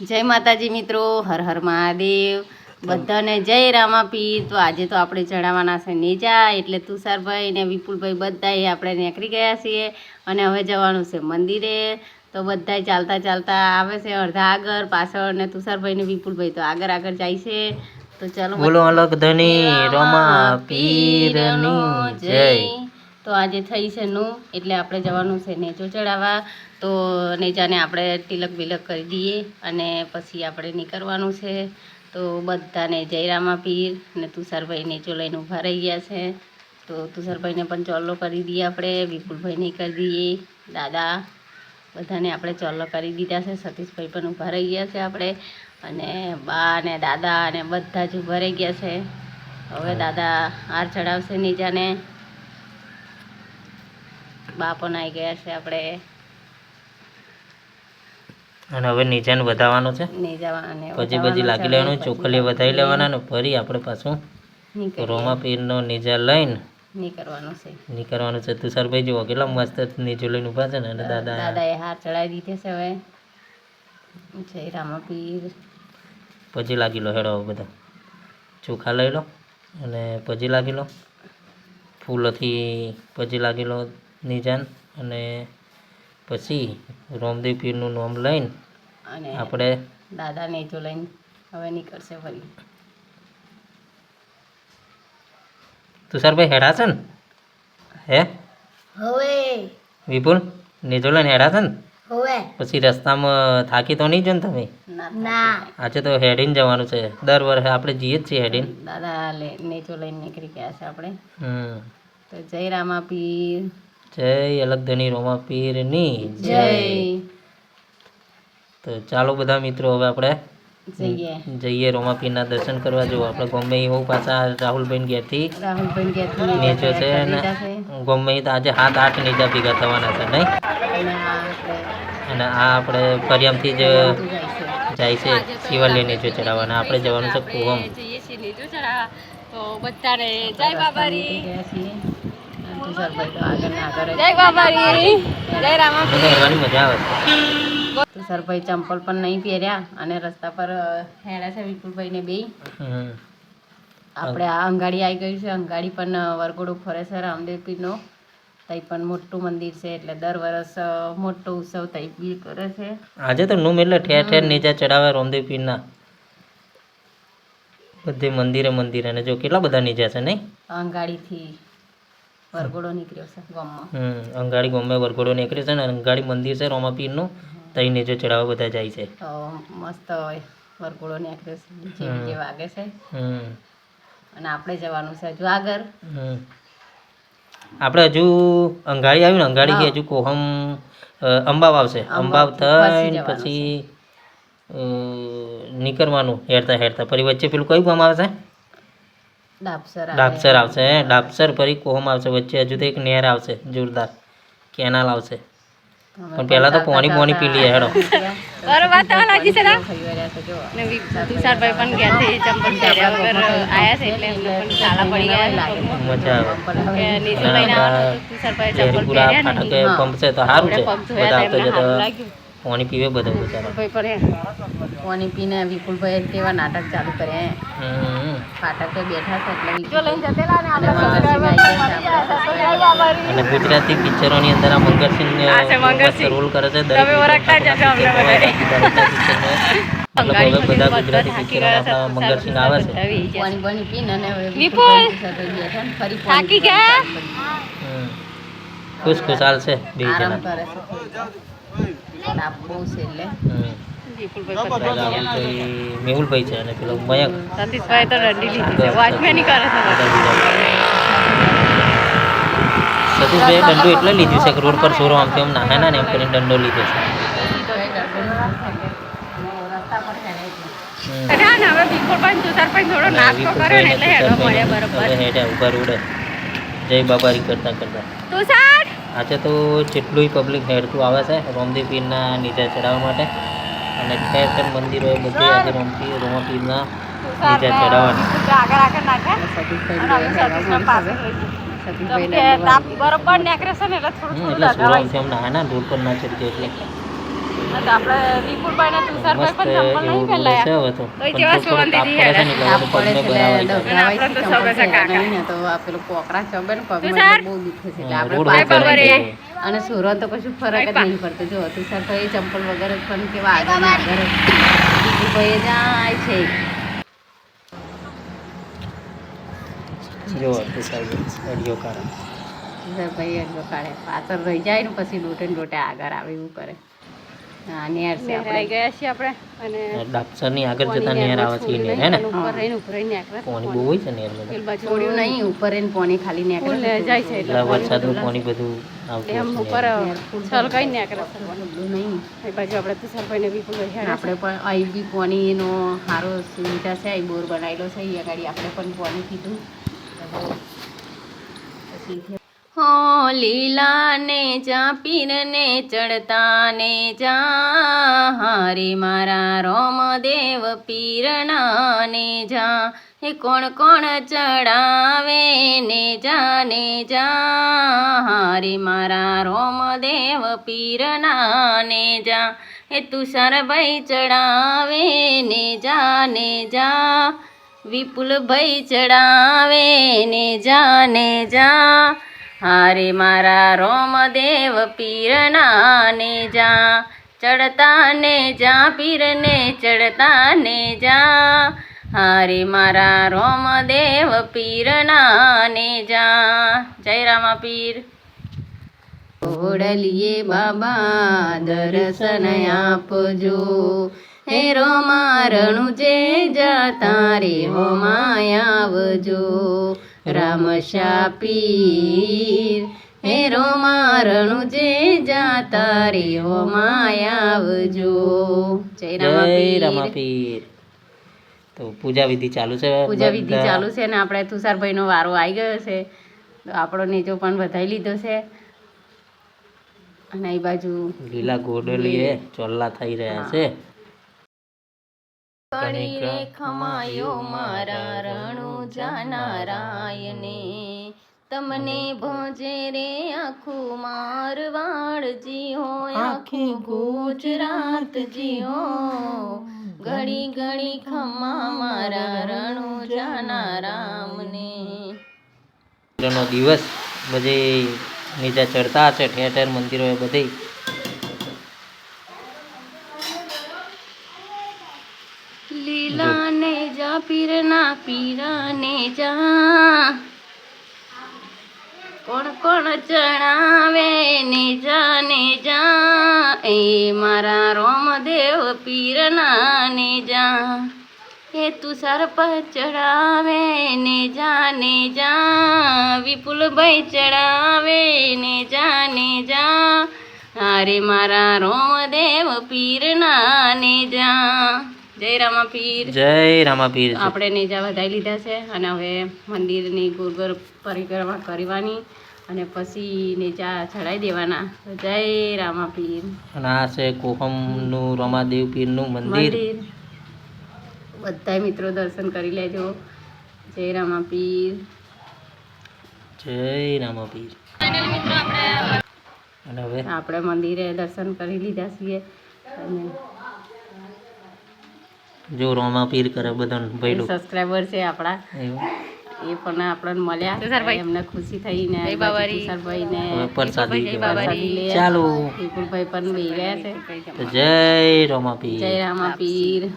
જય માતાજી મિત્રો હર હર મહાદેવ. બધાને જય રામાપીર તો આજે તો આપણે ચડાવવાના છે નેજા એટલે તુષારભાઈ ને વિપુલભાઈ બધાએ આપણે નીકળી ગયા છીએ અને હવે જવાનું છે મંદિરે. તો બધા ચાલતા ચાલતા આવે છે અડધા આગળ પાછળ ને તુષારભાઈ ને વિપુલભાઈ તો આગળ આગળ જાય છે. તો ચાલો બોલો અલગ ધની રમા પીરની જય. તો આજે થઈ છે નું, એટલે આપણે જવાનું છે નેચો ચડાવવા. તો નેજાને આપણે તિલક બિલક કરી દઈએ અને પછી આપણે નીકળવાનું છે. તો બધાને જયરામાં પીર અને તુષારભાઈ નેચો લઈને ઊભા રહી ગયા છે. તો તુષારભાઈને પણ ચોલ્લો કરી દઈએ આપણે, વિપુલભાઈને કરી દઈએ, દાદા બધાને આપણે ચોલ્લો કરી દીધા છે. સતીશભાઈ પણ ઊભા રહી ગયા છે આપણે અને બા અને દાદા અને બધા જ ઊભા રહી ગયા છે. હવે દાદા હાર ચડાવશે નીજાને. બા પણ આવી ગયા છે આપણે. અને હવે નીચાને વધાવવાનું છે? પછી પછી લાગી લેવાનું ચોખલી વધાવી લેવાના ને ફરી આપણે પાછું. રોમા પીરનો નિજા લઈને નીકળવાનું છે. નીકળવાનું છે. તુષારભાઈ જુઓ કેટલા મસ્ત નીચે લઈને ઊભા છે ને અને દાદા દાદાએ હાર ચડાવી દીધે છે હવે. જય રામા પીર પછી લાગી લો હેડો બધા. ચોખા લઈ લો અને પછી લાગી લો. ફૂલોથી પછી લાગી લો નીચાન અને પછી રોમદેવ પીરનું નામ લઈને અને આપણે દાદા નેચો લઈને હવે નીકળશે ફરી. તુષારભાઈ હેડા છે ને હે? હવે. વિપુલ નેજો લઈને હેડા છે ને હવે. પછી રસ્તામાં થાકી તો નહીં જો ને તમે ના. આજે તો હેડીને જવાનું છે. દર વર્ષે આપણે જઈએ જ છીએ હેડીને. દાદા નેજો નેચો લઈને નીકળી ગયા છે આપણે. હમ. તો જય રામા પીર જય અલગ ધની રોમા પીરની જય. તો ચાલો બધા મિત્રો હવે આપણે જઈએ. રોમાપીરના દર્શન કરવા. જવું આપણે ગમે હોઉં પાછા રાહુલભાઈ ઘેરથી નીચો છે અને ગમે તો આજે સાત આઠ નીચા ભેગા થવાના છે નહીં? અને આ આપણે ફરિયામથી જ જાય છે. શિવાલય નેચો ચડાવવાના. આપણે જવાનું છે કુવમ. તો બધાને જય બાબારી. તુષારભાઈ તો આગળ ને આગળ જય બાબારી જય રામા મજા આવે તુષારભાઈ ચંપલ પણ નહીં પહેર્યા અને રસ્તા પર હેડા છે વિપુલભાઈને બે હમ. આપણે આ અંગાડી આવી ગયું છે અંગાડી પણ વરઘોડો ફરે છે રામદેવપીર તઈ પણ મોટું મંદિર છે એટલે દર વર્ષ મોટો ઉત્સવ તઈ બી કરે છે. આજે તો નું એટલે ઠેર ઠેર નીચે ચડાવે રોમદેવ ના બધે મંદિરે મંદિરે અને જો કેટલા બધા નીચે છે નહીં? અંગાડીથી. વરઘોડો નીકળ્યો છે ગામમાં. હમ અંગાડી ગમે વરઘોડો નીકળે છે ને અંગાડી મંદિર છે રોમા પીરનું તઈ નીચે ચડાવવા બધા જાય છે. મસ્ત હોય વરઘોડો નીકળ્યો છે ડીજે. બીજે વાગે છે. અને આપણે જવાનું છે હજુ આગળ. આપણે હજુ અંગાડી આવ્યું ને અંગાડી હજુ કોહમ અંબાવ આવશે. અંબાવ પછી પછી નીકળવાનું હેરતા હેરતા. ફરી વચ્ચે પેલું કયું ગામ આવશે ડાબસર આવશે ડાબસર ફરી કોહમ આવશે વચ્ચે હજુ તો એક નહેર આવશે જોરદાર. કેનાલ આવશે. પણ પહેલા તો પોણી પોણી પી લઈએ હેડો. બરોબર તો લાગી છે ને? તુષારભાઈ પણ ગયા છે ચંપલ પહેર્યા વગર આયા છે એટલે એમને પણ ચાલા પડી ગયા મજા આવે. તુષારભાઈ ચંપલ પહેર્યા નહીં પંપ છે તો સારું છે. બધા આવતો જતો પાણી પીવે બધા બિચારા. ભાઈ પડે. પાણી પીને વિપુલભાઈ કેવા નાટક ચાલુ કરે હમ. ફાટકે બેઠા છે એટલે જો લઈને જતેલા ને આપણે અને ગુજરાતી પિક્ચરોની અંદર આ મંગળસિંહ રોલ કરે છે દરેક મતલબ હવે બધા ગુજરાતી પિક્ચરો આપણા મંગળસિંહ આવે છે. પાણી પાણી પીને અને ને ફરી થાકી ગયા? ખુશ ખુશાલ છે બે જણા. છે તાપ બહુ છે એટલે. હમ. પેલા રાહુલભાઈ મેહુલભાઈ છે અને પેલો મયંક. સતીશભાઈ તો રડી લીધી છે. વોચમેની કરે છે બધા. દંડો એટલે લીધું છે કે રોડ પર સોરો આમ તેમ નાહે ના ને એમ કરીને દંડો લીધો છે. જય બાબારી કરતા કરતા. આજે તો જેટલું પબ્લિક હેડતું આવે છે રોમદી પીરના નીચે ચડાવવા માટે. અને ઠેર ઠેર મંદિરો એ બધે આજે રોમપી રોમા પીરના નીચે ચડાવવાની બરોબર સતીશભાઈ એટલે સોરો છે એમ ના રોડ પર ના ને ને એટલે જાય. ને ને. એટલે. અને સુરત તો કશું ફરક જ નહીં પડતો. જો તુષારભાઈ ચંપલ વગર જ પણ કેવા આગળ ને આગળ જ. વિપુલભાઈ જાય છે. જો કાઢે. તુષારભાઈ એટલો કાઢે. પાછળ રહી જાય ને પછી લોટે ને લોટે આગળ આવે એવું કરે. નેર હે ને? સારો સુવિધા છે બોર બનાવેલો છે એ આગળ આપણે પણ પોની પીધું હો લીલાને જા પીરને ચડતાને જા હારે મારા રોમદેવ પીરણાને જા હે કોણ કોણ ચડાવે ને જા ને જા હારે મારા રોમદેવ પીરના ને જા હે તુષારભાઈ ચડાવે ને જા ને જા વિપુલભાઈ ચડાવે ને જા ને જા હારે મારા રોમદેવ પીરના ને જા ચડતા ને જા, પીરને ચડતા ને જા. હારે મારા રોમદેવ પીરના ને જા. જય રામા પીર ઓડલીએ બાબા દર્શન આપજો. હે રોમારણું જે જા, તારે હો માયાવજો રામ શાપીર. હે રોમારણું જે જાતા રે હો માયાવજો જય જય રામા રામા પીર પીર તો પૂજા વિધિ ચાલુ છે પૂજા વિધિ. ચાલુ છે ને આપણે તુષારભાઈનો વારો આવી ગયો છે. તો આપણો નેજો પણ વધાઈ લીધો છે. અને એ બાજુ લીલા ગોડલીએ ચોલ્લા થઈ રહ્યા છે. કણી રે ખમાયો મારા રણુ. જાનારાયને. તમને ભોજે રે આખું મારવાડ જીઓ આખી ગુજરાત જીઓ ઘડી ઘડી ખમા મારા રણુ જાનારામને. નો દિવસ બધે નીચે ચડતા છે ઠેર ઠેર મંદિરો એ બધે લીલા ને પીરના પીરા ને જા. કોણ કોણ ચણાવે ને જા ને જા. એ મારા રોમદેવ પીરના ને જા. એ તુષાર પર ચડાવે ને જા ને જા. વિપુલભાઈ ચડાવે ને જા ને જા. અરે મારા રોમદેવ પીરના ને જા. જય રામા પીર જય રામા પીર આપણે નેજા વધાઈ લીધા છે અને હવે મંદિરની ગોળ પરિક્રમા કરવાની અને પછી નેજા ચડાવી દેવાના. જય રામા પીર અને આ છે કોહમનું રમાદેવ પીરનું મંદિર. બધા મિત્રો દર્શન કરી લેજો. જય રામા પીર જય રામા પીર અને હવે? આપણે મંદિરે દર્શન કરી લીધા છીએ. અને જો રોમા પીર કરે બધા ભાઈ સબસ્ક્રાઈબર છે આપણા. એ પણ આપણને મળ્યા. સરભાઈ. એમને ખુશી થઈ ને સરભાઈ તુષારભાઈ ને પ્રસાદી ચાલો. વિપુલભાઈ પણ ગયા છે. તો જય રોમા પીર. જય રામા પીર.